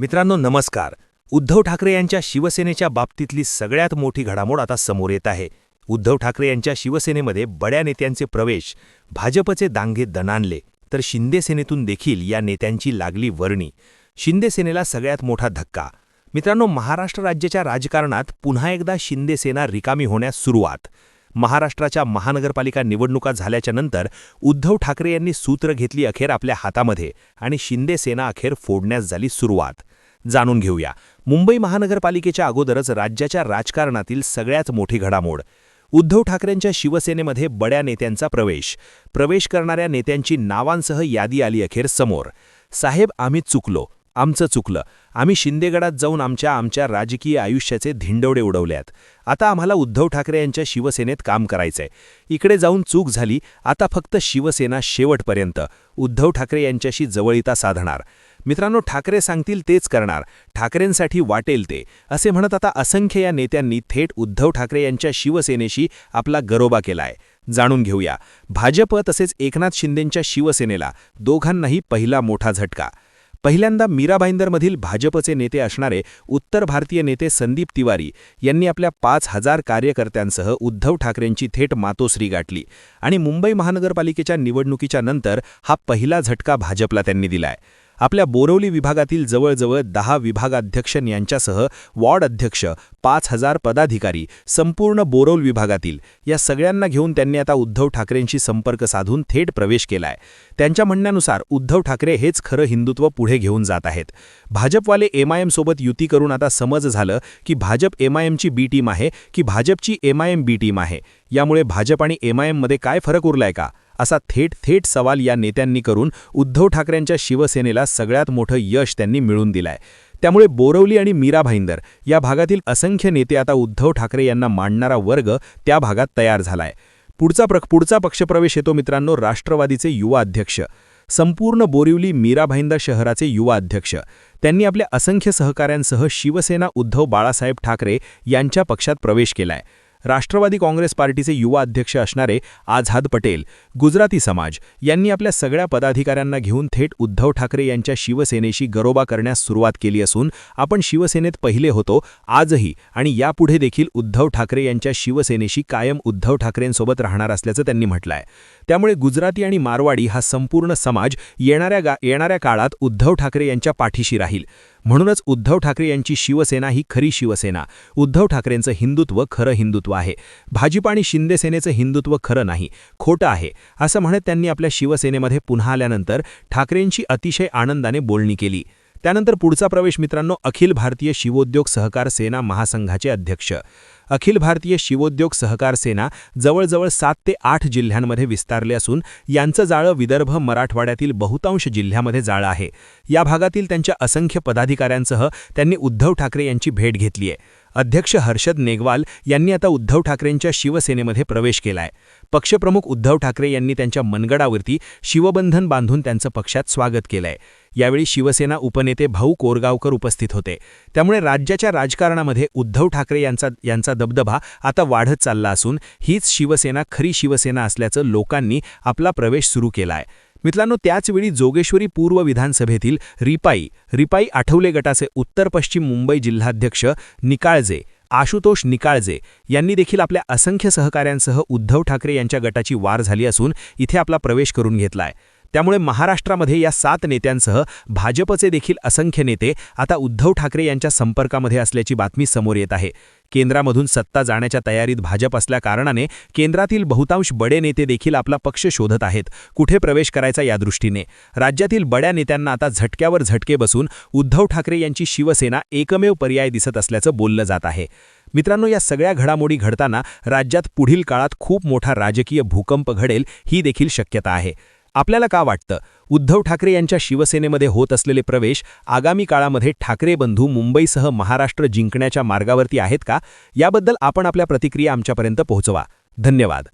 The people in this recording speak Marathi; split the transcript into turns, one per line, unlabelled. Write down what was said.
मित्रांनो नमस्कार. उद्धव ठाकरे यांच्या शिवसेनेच्या बाबतीतली सगळ्यात मोठी घडामोड आता समोर येत आहे. उद्धव ठाकरे यांच्या शिवसेनेमध्ये बड्या नेत्यांचे प्रवेश भाजपचे दांगे दणाणले तर शिंदे सेनेतून देखील या नेत्यांची लागली वर्णी. शिंदे सेनेला सगळ्यात मोठा धक्का. मित्रांनो महाराष्ट्र राज्याच्या राजकारणात पुन्हा एकदा शिंदे सेना रिकामी होण्यास सुरुवात. महाराष्ट्राच्या महानगरपालिका निवडणुका झाल्याच्यानंतर उद्धव ठाकरे यांनी सूत्र घेतली अखेर आपल्या हातामध्ये आणि शिंदे सेना अखेर फोडण्यास झाली सुरुवात. जाणून घेऊया. मुंबई महानगरपालिकेच्या अगोदरच राज्याच्या राजकारणातील सगळ्यात मोठी घडामोड. उद्धव ठाकरेंच्या शिवसेनेमध्ये बड्या नेत्यांचा प्रवेश. प्रवेश करणाऱ्या नेत्यांची नावांसह यादी आली अखेर समोर. साहेब आम्ही चुकलो. आमचं चुकलं. आम्ही शिंदेगडात जाऊन आमच्या आमच्या राजकीय आयुष्याचे धिंडवडे उडवल्यात. आता आम्हाला उद्धव ठाकरे यांच्या शिवसेनेत काम करायचंय. इकडे जाऊन चूक झाली आता फक्त शिवसेना शेवटपर्यंत. उद्धव ठाकरे यांच्याशी जवळीता साधणार. मित्रांनो ठाकरे सांगतील तेच करणार. ठाकरेंसाठी वाटेल ते. असे म्हणत आता असंख्य या नेत्यांनी थेट उद्धव ठाकरे यांच्या शिवसेनेशी आपला गरोबा केलाय. जाणून घेऊया. भाजप तसेच एकनाथ शिंदेंच्या शिवसेनेला दोघांनाही पहिला मोठा झटका. पहिल्यांदा मीराबाईंदरमधील भाजपचे नेते असणारे उत्तर भारतीय नेते संदीप तिवारी यांनी आपल्या पाच हजार कार्यकर्त्यांसह उद्धव ठाकरेंची थेट मातोश्री गाठली आणि मुंबई महानगरपालिकेच्या निवडणुकीच्या नंतर हा पहिला झटका भाजपला त्यांनी दिलाय. आपल्या बोरवली विभागातील जवळजवळ दहा विभागाध्यक्ष यांच्यासह वॉर्ड अध्यक्ष पाच हजार पदाधिकारी संपूर्ण बोरवल विभागातील या सगळ्यांना घेऊन त्यांनी आता उद्धव ठाकरेंशी संपर्क साधून थेट प्रवेश केलाय. त्यांच्या म्हणण्यानुसार उद्धव ठाकरे हेच खरं हिंदुत्व पुढे घेऊन जात आहेत. भाजपवाले एमआयएमसोबत युती करून आता समज झालं की भाजप एमआयएमची बी टीम आहे की भाजपची एमआयएम बी टीम आहे. यामुळे भाजप आणि एमआयएममध्ये काय फरक उरलाय का? असा थेट थेट सवाल या नेत्यांनी करून उद्धव ठाकरेंच्या शिवसेनेला सगळ्यात मोठं यश त्यांनी मिळून दिलंय. त्यामुळे बोरवली आणि मीरा भाईंदर या भागातील असंख्य नेते आता उद्धव ठाकरे यांना मांडणारा वर्ग त्या भागात तयार झालाय. पुढचा प्र पुढचा पक्षप्रवेश येतो मित्रांनो राष्ट्रवादीचे युवा अध्यक्ष. संपूर्ण बोरिवली मीरा भाईंदर शहराचे युवा अध्यक्ष. त्यांनी आपल्या असंख्य सहकाऱ्यांसह शिवसेना उद्धव बाळासाहेब ठाकरे यांच्या पक्षात प्रवेश केलाय. राष्ट्रवादी काँग्रेस पार्टीचे युवा अध्यक्ष असणारे आझाद पटेल गुजराती समाज यांनी आपल्या सगळ्या पदाधिकाऱ्यांना घेऊन थेट उद्धव ठाकरे यांच्या शिवसेनेशी गरोबा करण्यास सुरुवात केली असून आपण शिवसेनेत पहिले होतो आजही आणि यापुढे देखील उद्धव ठाकरे यांच्या शिवसेनेशी कायम उद्धव ठाकरेंसोबत राहणार असल्याचं त्यांनी म्हटलंय. त्यामुळे गुजराती आणि मारवाडी हा संपूर्ण समाज येणाऱ्या येणाऱ्या काळात उद्धव ठाकरे यांच्या पाठीशी राहील. म्हणूनच उद्धव ठाकरे यांची शिवसेना ही खरी शिवसेना. उद्धव ठाकरेंचं हिंदुत्व खरं हिंदुत्व आहे. भाजप आणि शिंदेसेनेचं हिंदुत्व खरं नाही खोटं आहे असं म्हणत त्यांनी आपल्या शिवसेनेमध्ये पुन्हा आल्यानंतर ठाकरेंची अतिशय आनंदाने बोलणी केली. त्यानंतर पुढचा प्रवेश मित्रांनो अखिल भारतीय शिवोद्योग सहकार सेना महासंघाचे अध्यक्ष. अखिल भारतीय शिवोद्योग सहकार सेना जवळजवळ सात ते आठ जिल्ह्यांमध्ये विस्तारले असून यांचं जाळं विदर्भ मराठवाड्यातील बहुतांश जिल्ह्यामध्ये जाळं आहे. या भागातील त्यांच्या असंख्य पदाधिकाऱ्यांसह त्यांनी उद्धव ठाकरे यांची भेट घेतली आहे अध्यक्ष हर्षद नेगवाल यांनी आता उद्धव ठाकरेंच्या शिवसेनेमध्ये प्रवेश केलाय. पक्षप्रमुख उद्धव ठाकरे यांनी त्यांच्या मनगडावरती शिवबंधन बांधून त्यांचं पक्षात स्वागत केलंय. यावेळी शिवसेना उपनेते भाऊ कोरगावकर उपस्थित होते. त्यामुळे राज्याच्या राजकारणामध्ये उद्धव ठाकरे यांचा यांचा दबदबा आता वाढत चालला असून हीच शिवसेना खरी शिवसेना असल्याचं लोकांनी आपला प्रवेश सुरू केलाय. मित्रांनो त्याचवेळी जोगेश्वरी पूर्व विधानसभेतील रिपाई रिपाई आठवले गटाचे उत्तर पश्चिम मुंबई जिल्हाध्यक्ष निकाळजे आशुतोष निकाळजे यांनी देखील आपल्या असंख्य सहकाऱ्यांसह उद्धव ठाकरे यांच्या गटाची वार झाली असून इथे आपला प्रवेश करून घेतलाय. त्यामुळे महाराष्ट्रामध्ये या सात नेत्यांसह भाजपचे देखील असंख्य नेते आता उद्धव ठाकरे यांच्या संपर्कामध्ये असल्याची बातमी समोर येत आहे. केंद्रामधून सत्ता जाण्याच्या तयारीत भाजप असल्या कारणाने केंद्रातील बहुतांश बडे नेते देखील आपला पक्ष शोधत आहेत. कुठे प्रवेश करायचा या दृष्टीने? राज्यातील बड्या नेत्यांना आता झटक्यावर झटके बसून उद्धव ठाकरे यांची शिवसेना एकमेव पर्याय दिसत असल्याचं बोललं जात आहे. मित्रांनो या सगळ्या घडामोडी घडताना राज्यात पुढील काळात खूप मोठा राजकीय भूकंप घडेल ही देखील शक्यता आहे. आपल्याला का वाटतं? उद्धव ठाकरे यांच्या शिवसेनेमध्ये होत असलेले प्रवेश आगामी काळामध्ये ठाकरे बंधू मुंबईसह महाराष्ट्र जिंकण्याच्या मार्गावरती आहेत का? याबद्दल आपण आपल्या प्रतिक्रिया आमच्यापर्यंत पोहोचवा. धन्यवाद.